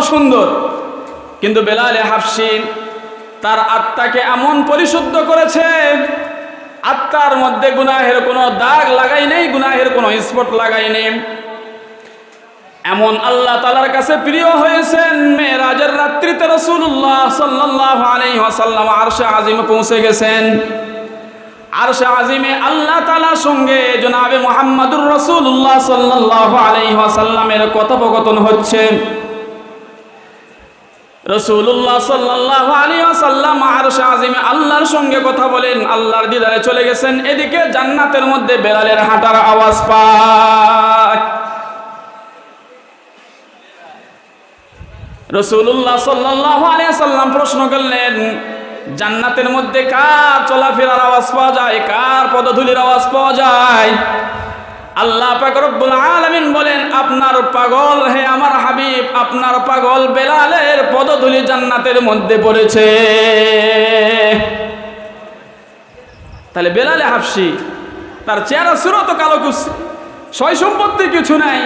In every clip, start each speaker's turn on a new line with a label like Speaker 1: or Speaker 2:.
Speaker 1: অসুন্দর কিন্তু বেলালে হাফসিন তার আত্মাকে এমন পরিশুদ্ধ করেছে, আত্মার মধ্যে গুনাহের কোনো দাগ লাগাই নেই, গুনাহের কোনো স্পট লাগাই নেই। এমন আল্লাহ তালার কাছে প্রিয় হয়েছেন, মেয়েরাজের রাত্রিতে রসুল্লাহ সাল্লাহ আলাই ওয়াসাল্লাম আরশে আজিমে পৌঁছে গেছেন। আরশে আজিমে আল্লাহ তালার সঙ্গে জনাবে মোহাম্মদুর রসুল্লাহ সাল্লাহ আলাই ওয়াসাল্লামের কথোপকথন হচ্ছে। রসুল্লাহ সাল্লাহ আলী আসাল্লাম আরশে আজিমে আল্লাহর সঙ্গে কথা বলেন, আল্লাহর দিদারে চলে গেছেন, এদিকে জান্নাতের মধ্যে বেলালের হাঁটার আওয়াজ পায়। রসুল্লাহ সাল্লাহ আলিয়াল্লাম প্রশ্ন করলেন, জান্নাতের মধ্যে কার চলাফেরার আওয়াজ পাওয়া যায়, কার পদধূলির আওয়াজ পাওয়া যায়? আল্লাহ রব্বুল আলামিন বলেন, আপনার পাগল হে আমার হাবিব, আপনার পাগল বেলালের পদধূলি জান্নাতের মধ্যে পড়েছে। তাহলে বেলালে হাফসি, তার চেহারা সুরত কালো কুসি সয় সম্পত্তি কিছু নাই,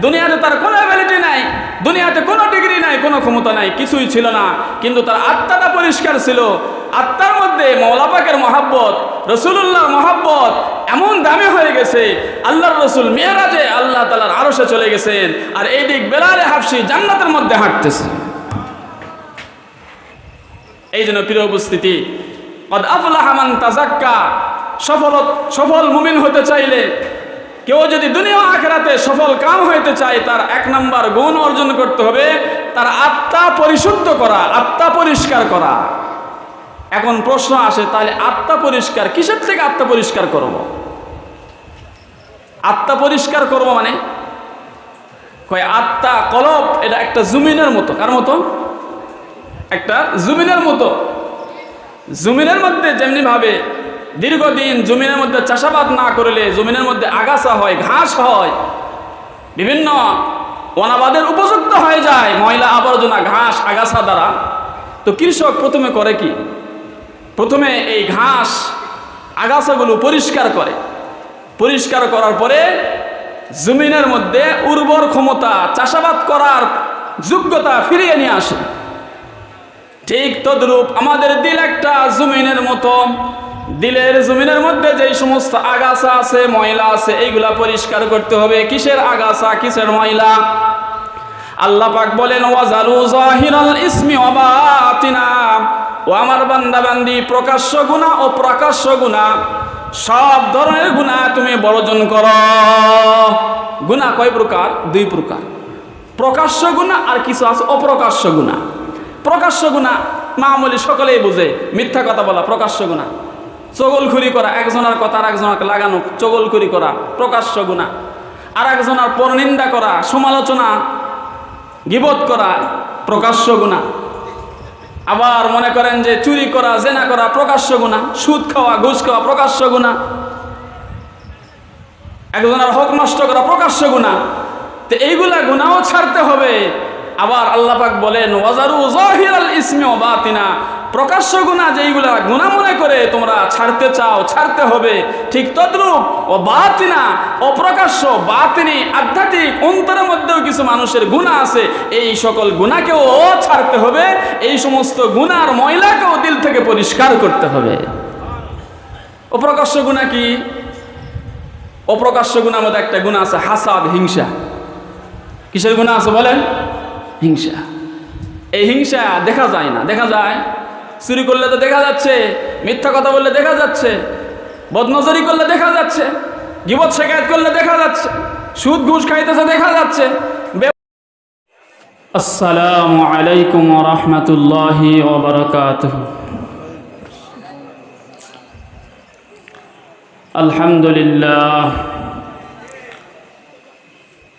Speaker 1: দুনিয়াতে তার কোনো অ্যাবিলিটি নাই, দুনিয়াতে কোনো ডিগ্রি নাই, কোনো ক্ষমতা নাই, কিছুই ছিল না। কিন্তু তার আত্মাটা পরিষ্কার ছিল। আত্মার মধ্যে মৌলাপাকের মহাব্বত রসুল্লাহর মহাব্বত এমন দামে হয়ে গেছে, আল্লাহর রসুল মেয়েরাজে আল্লাহ তালার আরসে চলে গেছেন আর এই দিক বেলালে হাফসি জান্নাতের মধ্যে হাঁটতেছে। এই জন্য প্রিয় উপস্থিতি, কদ তাজাক্কা সফল সফল মুমিন হতে চাইলে কেউ যদি দুনিয়া আখেরাতে সফল কাম হইতে চায়, তার এক নম্বর গুণ অর্জন করতে হবে, তার আত্মা পরিশুদ্ধ করা, আত্মা পরিষ্কার করা। এখন প্রশ্ন আসে, তাহলে আত্মা পরিষ্কার, কিসের থেকে আত্মা পরিষ্কার করব? আত্মা পরিষ্কার করব মানে? কয় আত্মা কলব, এটা একটা জুমিনের মতো, কার মতো? একটা জুমিনের মতো। জমিনের মধ্যে যেমনি ভাবে দীর্ঘদিন জমিনের মধ্যে চাষাবাদ না করলে জমিনের মধ্যে আগাছা হয়, ঘাস হয়, বিভিন্ন অনাবাদের উপযুক্ত হয়ে যায়, ময়লা আবর্জনা, ঘাস, আগাছা দ্বারা। তো কৃষক প্রথমে করে কি? প্রথমে এই ঘাস আগাছাগুলো পরিষ্কার করে। পরিষ্কার করার পরে জমিনের মধ্যে উর্বর ক্ষমতা, চাষাবাদ করার যোগ্যতা ফিরিয়ে নিয়ে আসে। ঠিক তদ্রূপ আমাদের দিল একটা জমিনের মতো দিলের জমিনের মধ্যে যেই সমস্ত আগাছা আছে, ময়লা আছে, এইগুলা পরিষ্কার করতে হবে। কিসের আগাছা, কিসের ময়লা? আল্লাহ পাক বলেন ওয়াজালু জাহিরাল ইসমি ওয়াবাতিনা ও আমার বান্দা বান্দি প্রকাশ্য গুনাহ ও প্রকাশ্য গুনাহ সব ধরনের গুনাহ তুমি বর্জন কর। গুনাহ কয় প্রকার? দুই প্রকার। প্রকাশ্য গুনাহ আর কিছু আছে অপ্রকাশ্য গুনাহ প্রকাশ্য গুণা মামলি সকলেই বুঝে, মিথ্যা কথা বলা প্রকাশ্য গুণা। চগলখুরি করা, একজনের কথা আর একজনকে লাগানো চগলখুরি করা প্রকাশ্য গুণা। আর একজনের পরনিন্দা করা, সমালোচনা, গিবত করা প্রকাশ্য গুণা। আবার মনে করেন যে চুরি করা, জেনা করা, প্রকাশ্য গুণা, সুদ খাওয়া, ঘুষ খাওয়া, প্রকাশ্য গুণা। একজনের হক নষ্ট করা, প্রকাশ্য গুণা। তো এইগুলা গুণাও ছাড়তে হবে। আবার আল্লাপাক বলেন, ওয়াজারু জাহিরাল বাতিনা। প্রকাশ্য গুনাহ যেইগুলা গুণা মনে করে তোমরা ছাড়তে চাও, ছাড়তে হবে, ঠিক তদ্রূপ ও বাতিনা অপ্রকাশ্য, বাতিনি, আধ্যাত্মিক অন্তরের মধ্যেও কিছু মানুষের গুনাহ আছে। এই সকল গুনাহকেও ছাড়তে হবে, এই সমস্ত গুনার ময়লাকেও দিল থেকে পরিষ্কার করতে হবে। অপ্রকাশ্য গুনাহ কি? অপ্রকাশ্য গুণার মধ্যে একটা গুণা আছে, হাসাদ, হিংসা। কিসের গুণা আছে বলেন? হিংসা। এই হিংসা দেখা যায় না, দেখা যায় চুরি করলে তো দেখা যাচ্ছে, মিথ্যা কথা বললে দেখা যাচ্ছে, বদনজরি করলে দেখা যাচ্ছে, গিবত শেখায়ত করলে দেখা যাচ্ছে, সুদ ঘুষ খাইতেছে দেখা যাচ্ছে। আসসালামু আলাইকুম রহমতুল্লাহি ওবরকাত আলহামদুলিল্লাহ।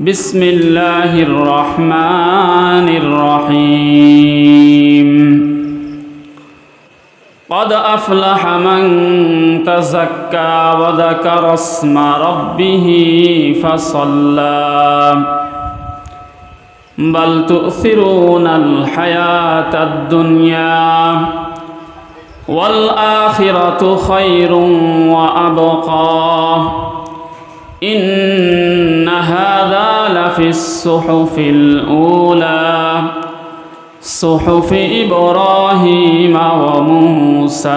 Speaker 2: بسم الله الرحمن الرحيم قد أفلح من تزكى وذكر اسم ربه فصلى بل تؤثرون الحياة الدنيا والآخرة خير وأبقى إن هذا لفي الصحف الأولى صحف إبراهيم وموسى.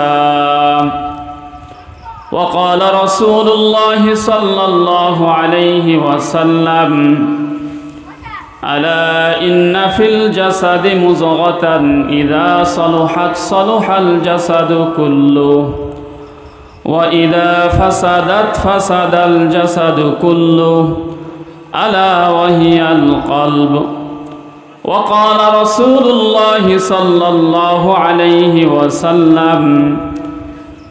Speaker 2: وقال رسول الله صلى الله عليه وسلم ألا إن في الجسد مزغة إذا صلحت صلح الجسد كله. وإذا فسدت فسد الجسد كله ألا وهي القلب وقال رسول الله صلى الله عليه وسلم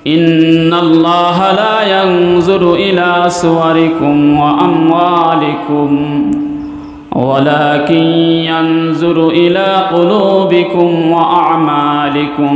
Speaker 2: إن الله لا ينظر إلى صوركم وأموالكم ولكن ينظر إلى قلوبكم وأعمالكم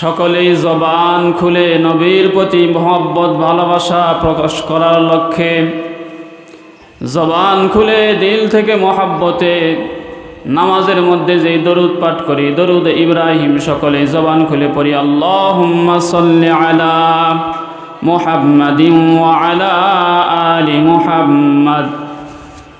Speaker 2: সকলেই জবান খুলে নবীর প্রতি মহব্বত, ভালোবাসা প্রকাশ করার লক্ষ্যে। জবান খুলে দিল থেকে মহাব্বতে নামাজের মধ্যে যেই দরুদ পাঠ করি, দরুদ ইব্রাহিম সকলে জবান খুলে পড়ি আল্লাহ আলা মুহাম্মাদিন ওয়া আলা আলি মুহাম্মাদ।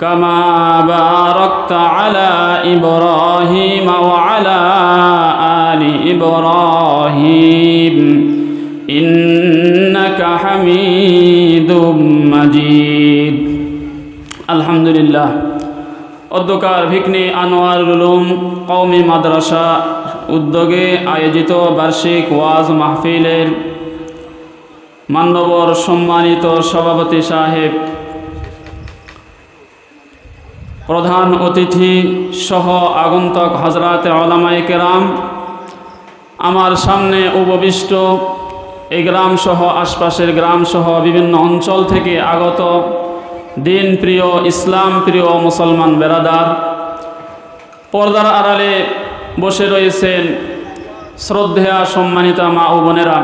Speaker 2: كما باركت على إبراهيم وعلى آل إبراهيم إنك حميد مجيد الحمد لله অধ্যকার ভিকনি আনোয়ার উলুম কৌমি মাদ্রাসা উদ্যোগে আয়োজিত বার্ষিক ওয়াজ মাহফিলের মান্যবর সম্মানিত সভাপতি সাহেব প্রধান অতিথি সহ আগন্তক হজরাতে আলামাই কেরাম, আমার সামনে উপবিষ্ট এই গ্রাম সহ আশপাশের গ্রাম সহ বিভিন্ন অঞ্চল থেকে আগত দিন প্রিয় ইসলাম প্রিয় মুসলমান বেরাদার, পর্দার আড়ালে বসে রয়েছেন শ্রদ্ধেয়া সম্মানিতা মা ও বোনেরা।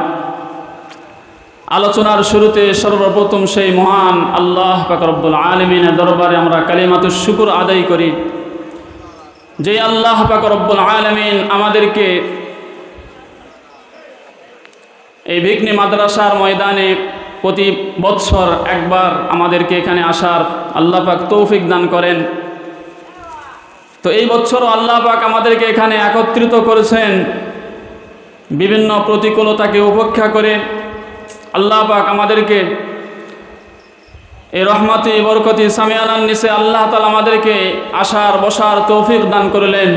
Speaker 2: আলোচনার শুরুতে সর্বপ্রথম সেই মহান আল্লাহ পাকরব্বুল আলমিনের দরবারে আমরা কালিমাতুর শুকুর আদায় করি। যে আল্লাহ পাকরব্বুল আলমিন আমাদেরকে এই ভিকনি মাদ্রাসার ময়দানে প্রতি বৎসর একবার আমাদেরকে এখানে আসার আল্লাহ পাক তৌফিক দান করেন। তো এই বছরও আল্লাহ পাক আমাদেরকে এখানে একত্রিত করেছেন। বিভিন্ন প্রতিকূলতাকে উপেক্ষা করে আল্লাহ পাক আমাদেরকে এই রহমতি বরকতি সামিয়ানান নিসে আল্লাহ তালা আমাদেরকে আসার, বসার তৌফিক দান করলেন।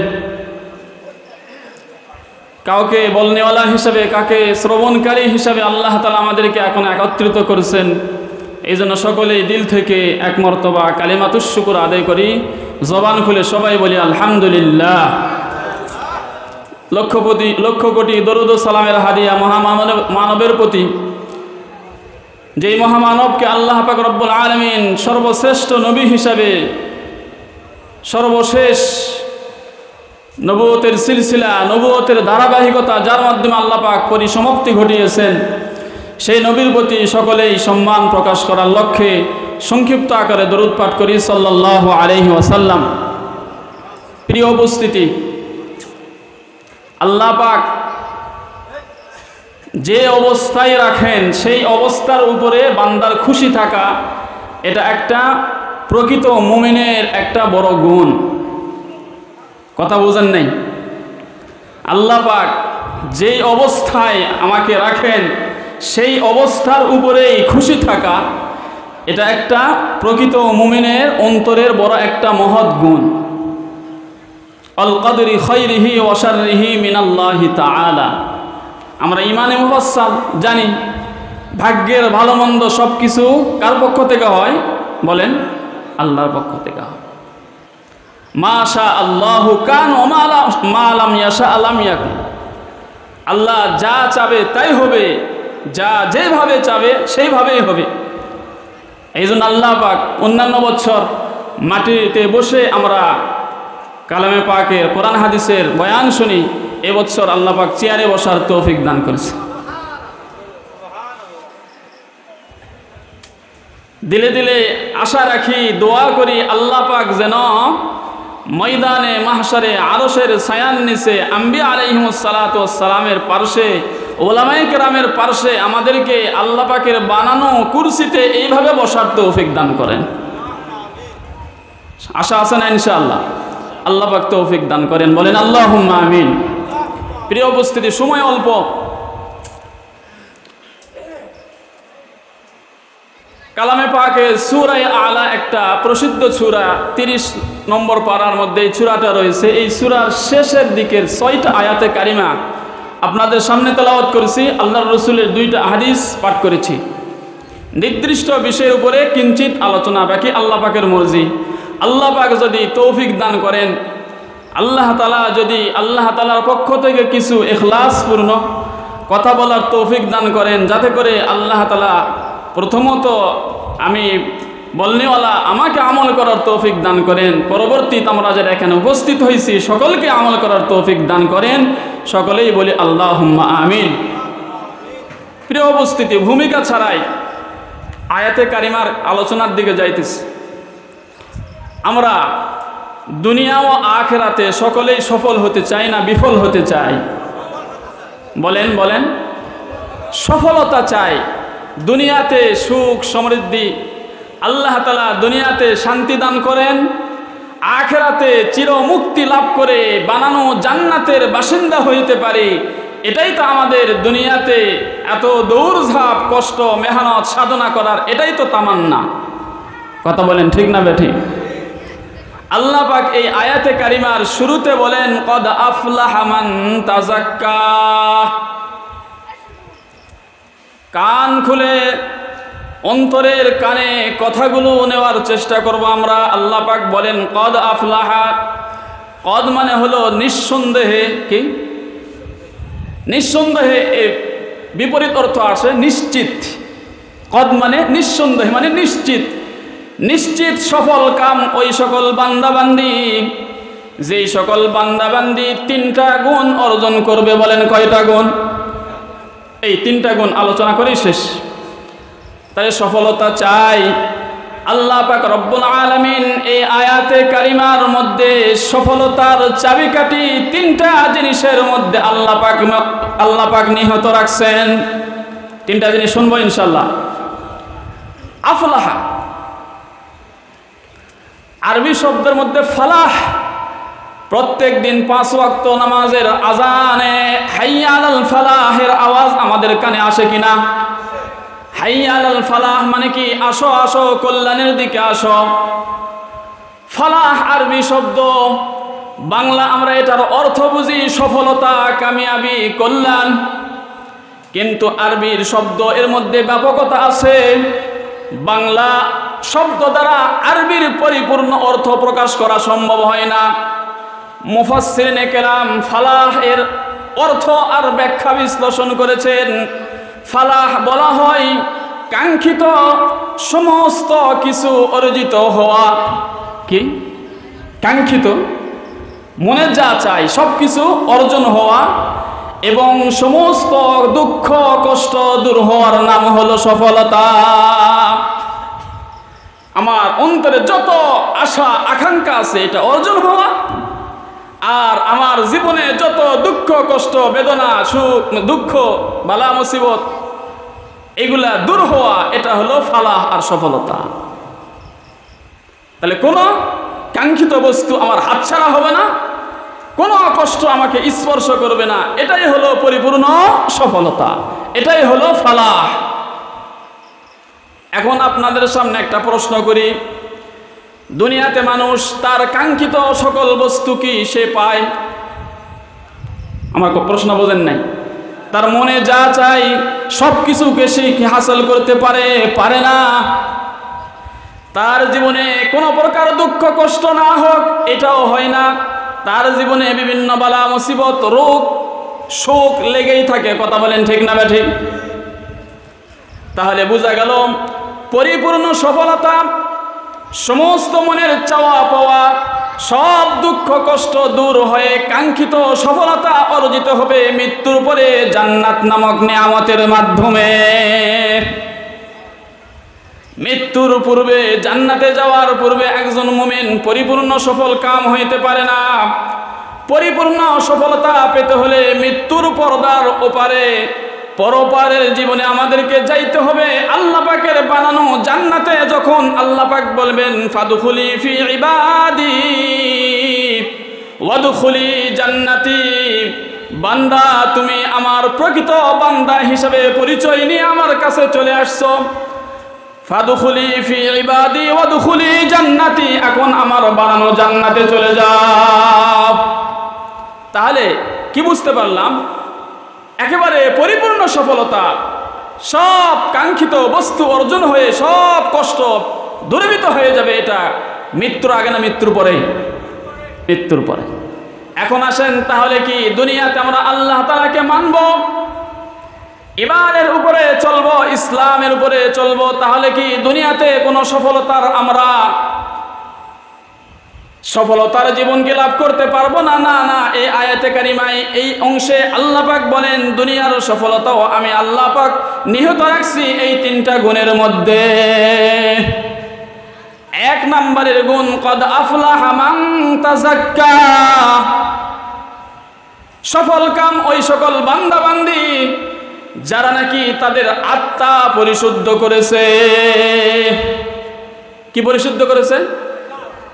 Speaker 2: কাউকে বলনেওয়ালা হিসাবে কাকে শ্রবণকারী হিসাবে আল্লাহ তালা আমাদেরকে এখন একত্রিত করেছেন। এই জন্য সকলেই দিল থেকে এক মর্তবা কালিমাতুর শুকুর আদায় করি। জবান খুলে সবাই বলি, আলহামদুলিল্লাহ। লক্ষপতি লক্ষ কোটি দরুদ সালামের হাদিয়া মহামানব, মানবের প্রতি যেই মহামানবকে আল্লাহ পাক রব্বুল আলমিন সর্বশ্রেষ্ঠ নবী হিসাবে সর্বশেষ নবুয়তের সিলসিলা, নবুয়তের ধারাবাহিকতা যার মাধ্যমে আল্লাহ পাক পরিসমাপ্তি ঘটিয়েছেন, সেই নবীর প্রতি সকলেই সম্মান প্রকাশ করার লক্ষ্যে সংক্ষিপ্ত আকারে দরুদ করি সাল্লাহ আলহি ওয়াসাল্লাম। প্রিয় উপস্থিতি, আল্লাহ পাক যে অবস্থায় রাখেন, সেই অবস্থার উপরে বান্দার খুশি থাকা, এটা একটা প্রকৃত মুমিনের একটা বড় গুণ। কথা বোঝেন নেই? আল্লাহ পাক যেই অবস্থায় আমাকে রাখেন, সেই অবস্থার উপরেই খুশি থাকা, এটা একটা প্রকৃত মুমিনের অন্তরের বড় একটা মহৎ গুণ। অল কদরি খৈরিহি ওয়াশারিহি মিনাল্লাহি তাআলা। আমরা ইমানে মুফাসসাল জানি, ভাগ্যের ভালো মন্দ সব কিছু কার পক্ষ থেকে হয়? বলেন, আল্লাহর পক্ষ থেকে হয়। মাশা আল্লাহ কান মালাম ইয়াশা আলাম ইয়াকুন। আল্লাহ যা চাবে তাই হবে, যা যেভাবে চাবে সেইভাবেই হবে। এই জন্য আল্লাহ পাক অন্যান্য বছর মাটিতে বসে আমরা কালামে পাকের কোরআন হাদিসের বয়ান শুনি এবছর আল্লাহ পাক চেয়ারে বসার তৌফিক দান করেছে। দিলে দিলে আশা রাখি, দোয়া করি আল্লাহ পাক যেন ময়দানে মাহসারে আরসের সায়ান নিচে আম্বি আলাইহিমসালাতামের পার্শ্বে ওলামাই কেরামের পার্শ্বে আমাদেরকে আল্লাহ পাকের বানানো কুরসিতে এইভাবে বসার তৌফিক দান করেন। আশা আছে না ইনশাআল্লাহ? আল্লাহ পাক তৌফিক দান করেন। বলেন আল্লাহ আমিন। প্রিয় উপস্থিতি, সময় অল্প। কালামে পাকে সুরাই আলা একটা প্রসিদ্ধ সুরা, তিরিশ নম্বর পাড়ার মধ্যে এই সুরাটা রয়েছে। এই সুরার শেষের দিকের ছয়টা আয়াতে কারিমা আপনাদের সামনে তেলাওয়াত করেছি আল্লাহ রসুলের দুইটা হাদিস পাঠ করেছি। নির্দিষ্ট বিষয়ের উপরে কিঞ্চিত আলোচনা, বাকি আল্লাহ পাকের মর্জি। আল্লাহ পাক যদি তৌফিক দান করেন আল্লাহ তালা যদি আল্লাহ তালার পক্ষ থেকে কিছু এখলাসপূর্ণ কথা বলার তৌফিক দান করেন, যাতে করে আল্লাহ তালা প্রথমত আমি বলনেওয়ালা আমাকে আমল করার তৌফিক দান করেন পরবর্তীতে আমরা যারা এখানে উপস্থিত হয়েছি সকলকে আমল করার তৌফিক দান করেন, সকলেই বলি আল্লাহ আমিন। প্রিয় উপস্থিতি, ভূমিকা ছাড়াই আয়াতে কারিমার আলোচনার দিকে যাইতেছি। আমরা দুনিয়া ও আখেরাতে সকলেই সফল হতে চাই না, বিফল হতে চাই বলেন বলেন। সফলতা চাই। দুনিয়াতে সুখ, সমৃদ্ধি। আল্লাহ তালা দুনিয়াতে শান্তি দান করেন। আখেরাতে চির মুক্তি লাভ করে বানানো জান্নাতের বাসিন্দা হইতে পারি। এটাই তো আমাদের দুনিয়াতে এত দৌড়ঝাঁপ, কষ্ট, মেহনত, সাধনা করার, এটাই তো তামান্না। কথা বলেন ঠিক না বেঠিক আল্লাহ পাক এই আয়াতে কারিমার শুরুতে বলেন, কদ আফলাহামান তাজাক্কা। কান খুলে অন্তরের কানে কথাগুলো নেওয়ার চেষ্টা করব আমরা। আল্লাহ পাক বলেন, কদ আফলাহা। কদ মানে হলো নিঃসন্দেহে কি? নিঃসন্দেহে বিপরীত অর্থ আসে নিশ্চিত। কদ মানে নিঃসন্দেহে মানে নিশ্চিত। নিশ্চিত সফল কাম ওই সকল বান্দাবান্দি। যেই সকল বান্দাবান্দি তিনটা গুণ অর্জন করবে বলেন কয়টা গুণ? এই তিনটা গুণ আলোচনা করেই শেষ। তাই সফলতা চাই। আল্লাহ পাক রব্বুল আলামিন এই আয়াতে কারিমার মধ্যে সফলতার চাবিকাঠি তিনটা জিনিসের মধ্যে আল্লাহ পাক আল্লাহ পাক নিহত রাখছেন। তিনটা জিনিস শুনব ইনশাল্লাহ আফলাহা। আরবি শব্দের মধ্যে ফালাহ। প্রত্যেক দিন পাঁচ ওয়াক্ত নামাজের আজানে হাইয়াল ফালাহের আওয়াজ আমাদের কানে আসে কিনা? হাইয়াল ফালাহ মানে কি? আসো আসো, কল্যাণের দিকে আসো। ফালাহ আরবি শব্দ, বাংলা আমরা এটার অর্থ বুঝি সফলতা, কামিয়াবি, কল্যাণ। কিন্তু আরবির শব্দ এর মধ্যে ব্যাপকতা আছে। বাংলা শব্দ দ্বারা আরবির পরিপূর্ণ অর্থ প্রকাশ করা সম্ভব হয় না। মুফাসসিরিনে কেরাম ফালাহ এর অর্থ আর ব্যাখ্যা বিশ্লেষণ করেছেন। ফালাহ বলা হয়, কাঙ্ক্ষিত সমস্ত কিছু অর্জিত হওয়া। কি? কাঙ্ক্ষিত। মনে যা চাই সব কিছু অর্জন হওয়া। এবং সমস্ত দুঃখ, কষ্ট দূর হওয়ার নাম হলো সফলতা। আমার অন্তরে যত আশা, আকাঙ্ক্ষা আছে, এটা অর্জন হওয়া। আর আমার জীবনে যত দুঃখ, কষ্ট, বেদনা, সুখ, দুঃখ, বালা, মুসিবত, এগুলা দূর হওয়া, এটা হলো ফালাহ আর সফলতা। তাহলে কোনো কাঙ্ক্ষিত বস্তু আমার হাতছাড়া হবে না। কোনো কষ্ট আমাকে স্পর্শ করবে না। এটাই হলো পরিপূর্ণ সফলতা। এটাই হলো ফালাহ এখন আপনাদের সামনে একটা প্রশ্ন করি। দুনিয়াতে মানুষ তার কাঙ্ক্ষিত সকল বস্তু কি সে পায়? আমার প্রশ্ন বোঝেন নাই। তার মনে যা চাই সব কিছুকে সে কি হাসিল করতে পারে? পারে না। তার জীবনে কোনো প্রকার দুঃখ, কষ্ট না হোক, এটাও হয় না। তার জীবনে বিভিন্ন বালা, মুসিবত, রোগ, শোক লেগেই থাকে। কথা বলেন ঠিক না ঠিক তাহলে বোঝা গেল, পরিপূর্ণ সফলতা, সমস্ত মনের চাওয়া পাওয়া, সব দুঃখ কষ্ট দূর হয়ে কাঙ্ক্ষিত সফলতা অর্জিত হবে মৃত্যুর পরে জান্নাত নামক নিয়ামতের মাধ্যমে। মৃত্যুর পূর্বে, জান্নাতে যাওয়ার পূর্বে একজন মুমিন পরিপূর্ণ সফল কাম হইতে পারে না। পরিপূর্ণ সফলতা পেতে হলে মৃত্যুর পর্দার ওপারে, পরপারের জীবনে আমাদেরকে যাইতে হবে। আল্লাহ পাকের বানানো জান্নাতে যখন আল্লাহ পাক বলবেন, ফাদুখুলি ফি ইবাদি, ওয়াদুখুলি জান্নাতি। বান্দা, তুমি আমার প্রকৃত বান্দা হিসাবে পরিচয় নিয়ে আমার কাছে চলে আসছো। ফাদুখুলি ফি ইবাদি ওয়াদুখুলি জান্নাতি, এখন আমার বানানো জান্নাতে চলে যাও। তাহলে কি বুঝতে পারলাম? একেবারে পরিপূর্ণ সফলতা, সব কাঙ্ক্ষিত বস্তু অর্জন হয়ে সব কষ্ট দূরীভূত হয়ে যাবে এটা মৃত্যুর আগে না মৃত্যুর পরে মৃত্যুর পরে। এখন আসেন তাহলে কি দুনিয়াতে আমরা আল্লাহ তালাকে মানব? ইমানের উপরে চলবো, ইসলামের উপরে চলবো, তাহলে কি দুনিয়াতে কোনো সফলতার আমরা সফলতার জীবনকে লাভ করতে পারব? না না না, এই আয়াতে কারিমায় এই অংশে আল্লাহ পাক বলেন, দুনিয়ার সফলতাও আমি আল্লাহ পাক নিহত রাখছি এই তিনটা গুণের মধ্যে। এক নম্বরের গুণ, কদ আফলা তাজাক্কা সফল কাম ওই সকল বান্দা বান্দি যারা নাকি তাদের আত্মা পরিশুদ্ধ করেছে। কি পরিশুদ্ধ করেছে?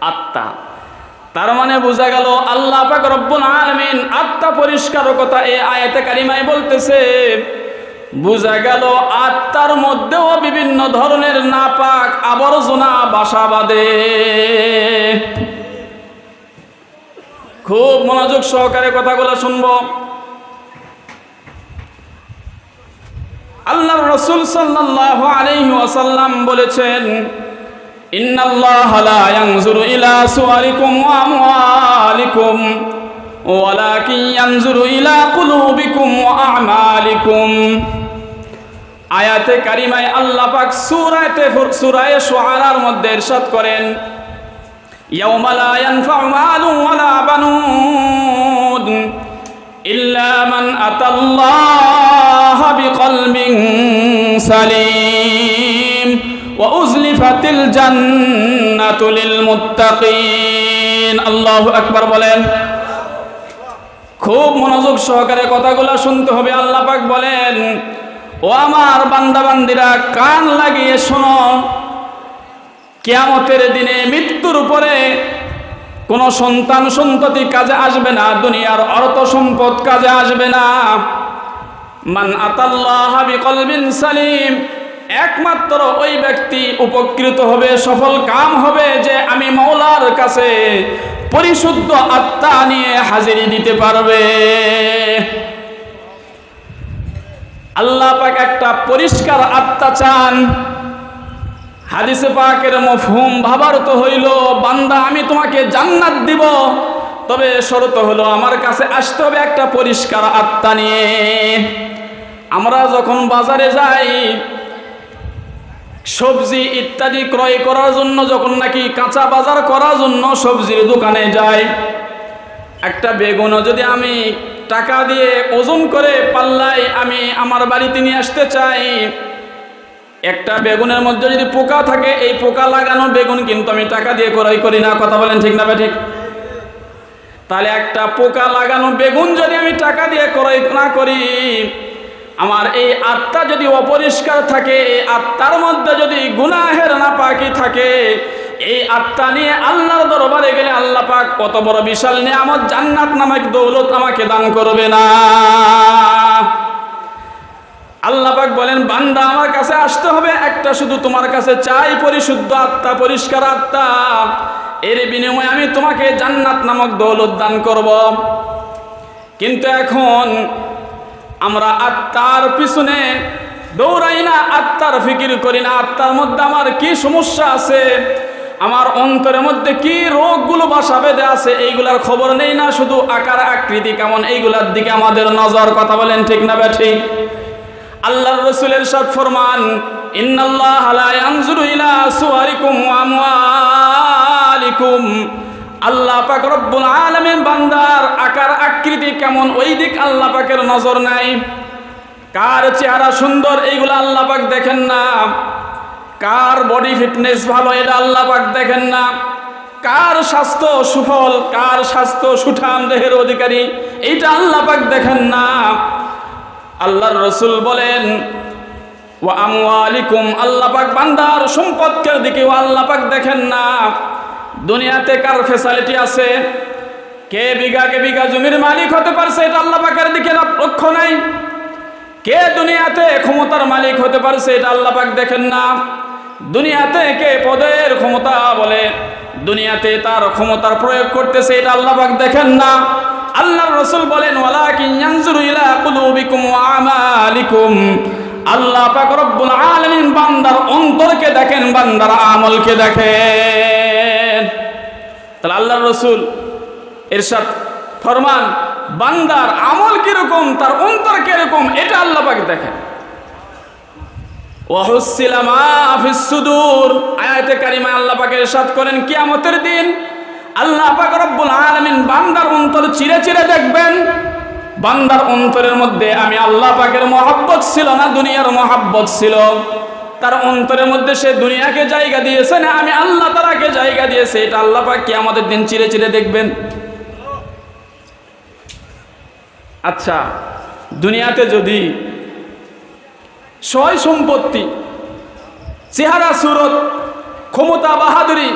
Speaker 2: আত্মা। তার মানে বোঝা গেল আল্লাহ পাক রব্বুল আলামিন আত্মা পরিষ্কারকতা এই আয়াতে কারিমায় বলতেছে। বোঝা গেল আত্মার মধ্যেও বিভিন্ন ধরনের নাপাক আবর্জনা বাসা বাঁধে। খুব মনোযোগ সহকারে কথাগুলো শুনব। আল্লাহ রসুল সাল্লাহ আলাইহি ওয়াসাল্লাম বলেছেন, ইন্নাল্লাহ লা ইয়ানজুরু ইলা সুওয়ারিকুম ওয়া আমওয়ালিকুম, ওয়ালাকিন ইয়ানজুরু ইলা কুলুবিকুম ওয়া আমালিকুম। আয়াতে কারিমায় আল্লাহ পাক সূরাতে সূরায়ে শুআরার মধ্যে ইরশাদ করেন, ইয়াউমা লা ইয়ানফাউ মালুন ওয়ালা বানুন ইল্লা মান আতাল্লাহ সালিম وأزلفت الجنة للمتقين আল্লাহু আকবার বলেন খুব মনোযোগ সহকারে কথাগুলো শুনতে হবে আল্লাহ পাক বলেন ও আমার বান্দা বান্দিরা কান লাগিয়ে শোনো কিয়ামতের দিনে মৃত্যুর উপরে কোনো সন্তান সন্ততি কাজে আসবে না দুনিয়ার অর্থ সম্পদ কাজে আসবে না মান আতাল্লাহ বিকলবিন সালিম, একমাত্র ওই ব্যক্তি উপকৃত হবে, সফল কাম হবে যে আমি মৌলার কাছে পরিশুদ্ধ আত্মা নিয়ে হাজিরি দিতে পারবে। আল্লাহ পাক একটা পরিষ্কার আত্মা চান। হাদিসে পাকের মফহুম ভাবার তো হইল, বান্দা আমি তোমাকে জান্নাত দিব, তবে শর্ত হলো আমার কাছে আসতে হবে একটা পরিষ্কার আত্মা নিয়ে। আমরা যখন বাজারে যাই, সবজি ইত্যাদি ক্রয় করার জন্য, যখন নাকি কাঁচা বাজার করার জন্য সবজির দোকানে যাই,
Speaker 1: একটা বেগুনও যদি আমি টাকা দিয়ে ওজন করে পাল্লায় আমি আমার বাড়িতে নিয়ে আসতে চাই, একটা বেগুনের মধ্যে যদি পোকা থাকে, এই পোকা লাগানো বেগুন কিন্তু আমি টাকা দিয়ে ক্রয় করি না। কথা বলেন ঠিক না ঠিক? তাহলে একটা পোকা লাগানো বেগুন যদি আমি টাকা দিয়ে ক্রয় না করি আমার এই আত্মা যদি অপরিষ্কার থাকে, এই আত্মার মধ্যে যদি গুনাহের না পাকি থাকে, এই আত্মা নিয়ে আল্লাহর দরবারে গেলে আল্লাহ পাক কত বড় বিশাল নিয়ে আমার জান্নাত নামক দৌলত আমাকে দান করবে না। আল্লাহ পাক বলেন, বান্দা, আমার কাছে আসতে হবে। একটা শুধু তোমার কাছে চাই, পরিশুদ্ধ আত্মা, পরিষ্কার আত্মা। এর বিনিময়ে আমি তোমাকে জান্নাত নামক দৌলত দান করব। কিন্তু এখন আমরা আত্মার পিছনে দৌড়াই না, আত্মার ফিকির করি না। আত্মার মধ্যে আমার কি সমস্যা আছে? আমার অন্তরের মধ্যে কি রোগগুলো, বাসা বেঁধে আছে? এইগুলার খবর নেই না, শুধু আকার আকৃতি কেমন? এইগুলার দিকে আমাদের নজর, কথা বলেন ঠিক না বে ঠিক। রসুলের সব ফরমান, ইন্নাল্লাহ লা ইয়ানজুরু ইলা সুওয়ারিকুম ওয়া আমওয়ালিকুম। আল্লাহ পাক রব্বুল আলামিন বান্দার আকার আকৃতি কেমন? ওই দিক আল্লাহ পাকের নজর নাই। কার চেহারা সুন্দর, এইগুলো আল্লাহ পাক দেখেন না। কার বডি ফিটনেস ভালো, এটা আল্লাহ পাক দেখেন না। কার স্বাস্থ্য সুফল, কার স্বাস্থ্য সুঠাম, দেহের অধিকারী, এইটা আল্লাহ পাক দেখেন না। আল্লাহর রসুল বলেন ও আমওয়ালিকুম আল্লাহ পাক বান্দার সম্পদের দিকেও আল্লাহ পাক দেখেন না। দুনিয়াতে কার ফেসালিটি আছে? কে বিঘা কে বিঘা জমির মালিক হতে পারছে এটা আল্লাহ পাকের দিকে লক্ষ্য নাই। কে দুনিয়াতে ক্ষমতার মালিক হতে পারছে এটা আল্লাহ পাক দেখেন না। দুনিয়াতে কে পদের ক্ষমতা বলে, দুনিয়াতে তার ক্ষমতার প্রয়োগ করতেছে এটা আল্লাহ পাক দেখেন না। আল্লাহর রসুল বলেন আল্লাহ পাক রব্বুল আলামিন বান্দার অন্তরকে দেখেন, বান্দার আমলকে দেখেন। তাহলে আল্লাহর রসুল এরশাদ ফরমান, বান্দার আমল কীরকম, তার অন্তর কীরকম, এটা আল্লাহ পাক দেখেন। আয়াতে কারিমায় আল্লাহ পাকের ইরশাদ করেন দিন আল্লাহ পাক বান্দার অন্তর চিরে চিরে দেখবেন। বান্দার অন্তরের মধ্যে আমি আল্লাহ পাকের ছিল না, দুনিয়ার মহাব্বত ছিল। তার অন্তরের মধ্যে সে দুনিয়াকে জায়গা দিয়েছে না? আমি আল্লাহ তারাকে জায়গা দিয়েছে। এটা আল্লাহ পাক কি আমাদের দিন চিরে চিরে দেখবেন? আচ্ছা দুনিয়াতে যদি সয় সম্পত্তি, চেহারা, সুরত, ক্ষমতা, বাহাদুরি,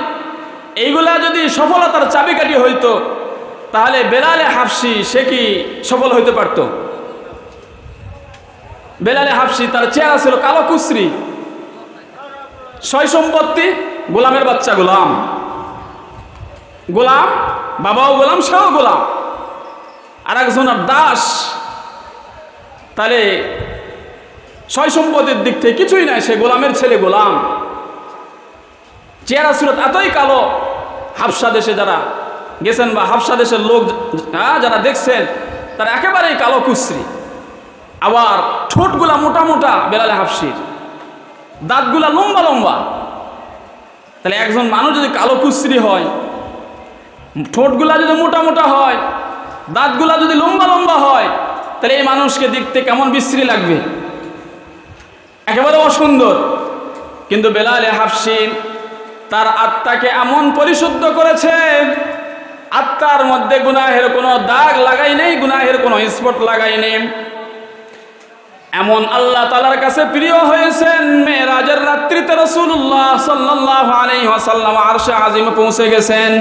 Speaker 1: এইগুলা যদি সফলতার চাবিকাঠি হইতো, তাহলে বেলালে হাফসি সে কি সফল হইতে পারত? বেলালে হাফসি, তার চেহারা ছিল কালো কুশ্রী সয় সম্পত্তি গোলামের বাচ্চা গোলাম। গোলাম বাবাও গোলাম সেও গোলাম। আর একজনের দাস। তাহলে ছয় সম্পদের দিক থেকে কিছুই নাই সে গোলামের ছেলে গোলাম। চেহারা সুরত এতই কালো হাফসা দেশে যারা গেছেন বা হাফসা দেশের লোক হ্যাঁ, যারা দেখছেন তারা একেবারেই কালো কুশ্রী আবার ঠোঁটগুলা মোটা মোটা বেলালে হাফসির। দাঁতগুলা লম্বা লম্বা। তাহলে একজন মানুষ যদি কালো কুশ্রী হয়, ঠোঁটগুলা যদি মোটা মোটা হয়, দাঁতগুলা যদি লম্বা লম্বা হয়, তাহলে এই মানুষকে দেখতে কেমন বিশ্রী লাগবে? একেবারে অসুন্দর। কিন্তু বেলালে হাফসিন তার আত্মাকে এমন পরিশুদ্ধ করেছে, আত্মার মধ্যে গুনাহের কোনো দাগ লাগাই নেই, গুনাহের কোনো স্পট লাগাই নেই। এমন আল্লাহ তালার কাছে প্রিয় হয়েছেন, মেয়েরাজের রাত্রিতে রসুল্লাহ সাল্লাহ আলাই ওয়াসাল্লাম আরশে আজিমে পৌঁছে গেছেন।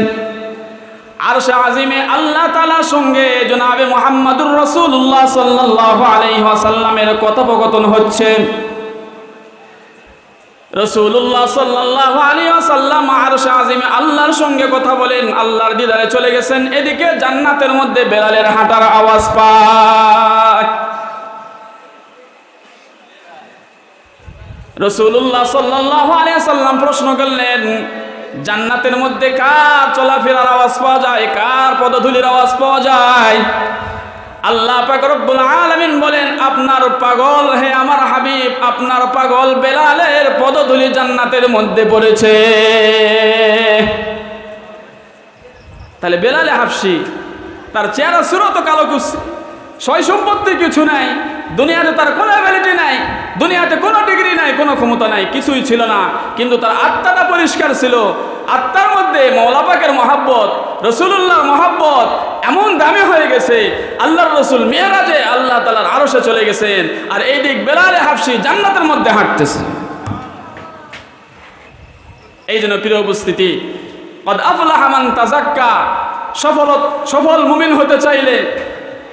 Speaker 1: আরশে আজিমে আল্লাহ তালার সঙ্গে জনাবে মোহাম্মদুর রসুল্লাহ সাল্লাহ আলাই ওয়াসাল্লামের কথোপকথন হচ্ছে। রসুল্লাহ সাল্লাহ আলী আসাল্লাম আরশে আজিমে আল্লাহর সঙ্গে কথা বলেন, আল্লাহর দিদারে চলে গেছেন, এদিকে জান্নাতের মধ্যে বেলালের হাঁটার আওয়াজ পায়। রসুল্লাহ সাল্লাহ সাল্লাম প্রশ্ন করলেন, জান্নাতের মধ্যে কার চলাফেরার আওয়াজ পাওয়া যায়, কার পদধূলির আওয়াজ পাওয়া যায়? আল্লাহ পাক রব্বুল আলামিন বলেন, আপনার পাগল হে আমার হাবিব, আপনার পাগল বেলালের পদধূলি জান্নাতের মধ্যে পড়েছে। তাহলে বেলালে হাফসি, তার চেহারা সুরত কালো কুস্তি সয় সম্পত্তি কিছু নাই। দুনিয়াতে তার কোনো অ্যাবিলিটি নাই, দুনিয়াতে কোনো ডিগ্রি নাই, কোনো ক্ষমতা নাই, কিছুই ছিল না। কিন্তু তার আত্মাটা পরিষ্কার ছিল। আত্মার মধ্যে মৌলাপাকের মহাব্বত রসুল্লাহর মহাব্বত এমন দামি হয়ে গেছে। আল্লাহর রসুল মেয়েরাজে আল্লাহ তালার আরসে চলে গেছেন আর এই দিক বেলালে হাফসি জান্নাতের মধ্যে হাঁটতেছে। এই জন্য প্রিয় উপস্থিতি, কদ আফলাহ মান তাজাক্কা সফল সফল মুমিন হতে চাইলে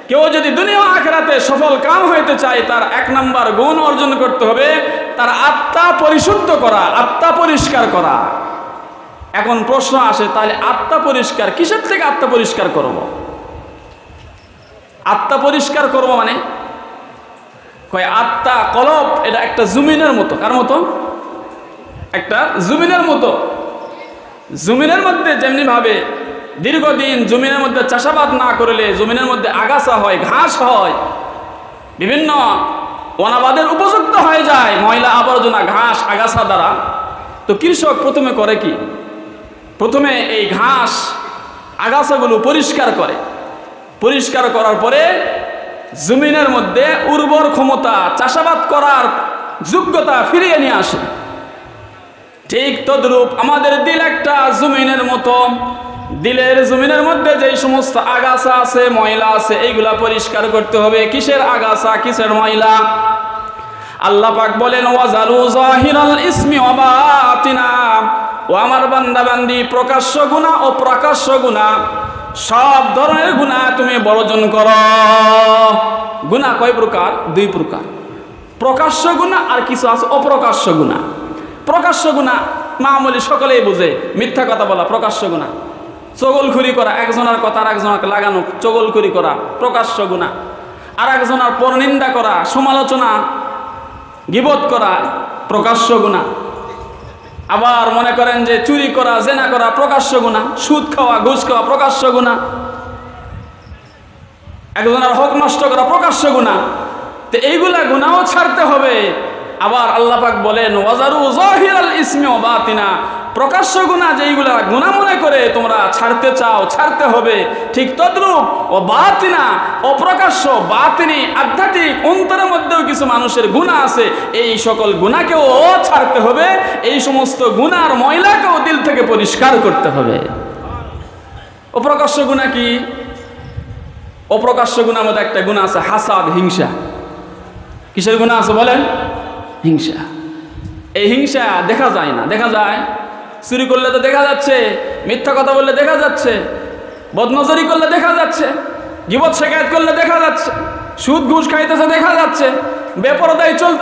Speaker 1: কেউ যদি দুনিয়া আখেরাতে সফল কাম হইতে চায়, তার এক নাম্বার গুণ অর্জন করতে হবে, তার আত্মা পরিশুদ্ধ করা, আত্মা পরিষ্কার করা। এখন প্রশ্ন আসে, তাহলে আত্মা পরিষ্কার, কিসের থেকে আত্মা পরিষ্কার করব? আত্মা পরিষ্কার করব মানে? কয়, আত্মা কলব, এটা একটা জুমিনের মতো, কার মতো? একটা জুমিনের মতো। জুমিনের মধ্যে যেমনি ভাবে দীর্ঘদিন জমিনের মধ্যে চাষাবাদ না করলে জমিনের মধ্যে আগাছা হয়, ঘাস হয়, বিভিন্ন অনাবাদের উপযুক্ত হয়ে যায়, ময়লা আবর্জনা, ঘাস, আগাছা দ্বারা। তো কৃষক প্রথমে করে কি? প্রথমে এই ঘাস, আগাছাগুলো পরিষ্কার করে। পরিষ্কার করার পরে জমিনের মধ্যে উর্বর ক্ষমতা, চাষাবাদ করার যোগ্যতা ফিরিয়ে নিয়ে আসে। ঠিক তদ্রূপ আমাদের দিল একটা জমিনের মতো দিলের জমিনের মধ্যে যেই সমস্ত আগাছা আছে, ময়লা আছে, এইগুলা পরিষ্কার করতে হবে। কিসের আগাছা? কিসের ময়লা? আল্লাহ পাক বলেন, ওয়াজালু জাহিরাল ইসমি ওয়া বাতিনা। ও আমার বান্দা বান্দি প্রকাশ্য গুনাহ ও প্রকাশ্য গুনাহ সব ধরনের গুনাহ তুমি বর্জন করো। গুনাহ কয় প্রকার? দুই প্রকার। প্রকাশ্য গুণা আর কিছু আছে, অপ্রকাশ্য গুণা। প্রকাশ্য গুণা, মামুলি সকলেই বুঝে, মিথ্যা কথা বলা, প্রকাশ্য গুণা। চগলখুরি করা, একজনের কথা আর একজনকে লাগানো, চগলখুরি করা, প্রকাশ্য গুণা। আর একজনের পরনিন্দা করা, সমালোচনা, গিবত করা, প্রকাশ্য গুণা। আবার মনে করেন যে চুরি করা, জেনা করা, প্রকাশ্য গুণা। সুদ খাওয়া, ঘুষ খাওয়া, প্রকাশ্য গুণা। একজনের হক নষ্ট করা, প্রকাশ্য গুণা। তো এইগুলা গুনাও ছাড়তে হবে। আবার আল্লাহ পাক বলেন, ওয়াজারু জাহিরাল বাতিনা প্রকাশ্য গুনাহ যেইগুলা গুণা মনে করে তোমরা ছাড়তে চাও, ছাড়তে হবে, ঠিক তদ্রূপ ও বাতিনা অপ্রকাশ্য, বাতিনি, আধ্যাত্মিক অন্তরের মধ্যেও কিছু মানুষের গুনাহ আছে। এই সকল গুনাহকেও ছাড়তে হবে, এই সমস্ত গুনার ময়লাকেও দিল থেকে পরিষ্কার করতে হবে। অপ্রকাশ্য গুনাহ কি? অপ্রকাশ্য গুণার মধ্যে একটা গুণা আছে, হাসাদ, হিংসা। কিসের গুণা আছে বলেন? হিংসা। এই হিংসা দেখা যায় না, দেখা যায় চুরি করলে তো দেখা যাচ্ছে, মিথ্যা কথা বললে দেখা যাচ্ছে, বদনজরি করলে দেখা যাচ্ছে, গিবত শেখায়ত করলে দেখা যাচ্ছে, সুদ ঘুষ খাইতেছে দেখা যাচ্ছে বেপরদায় চলতে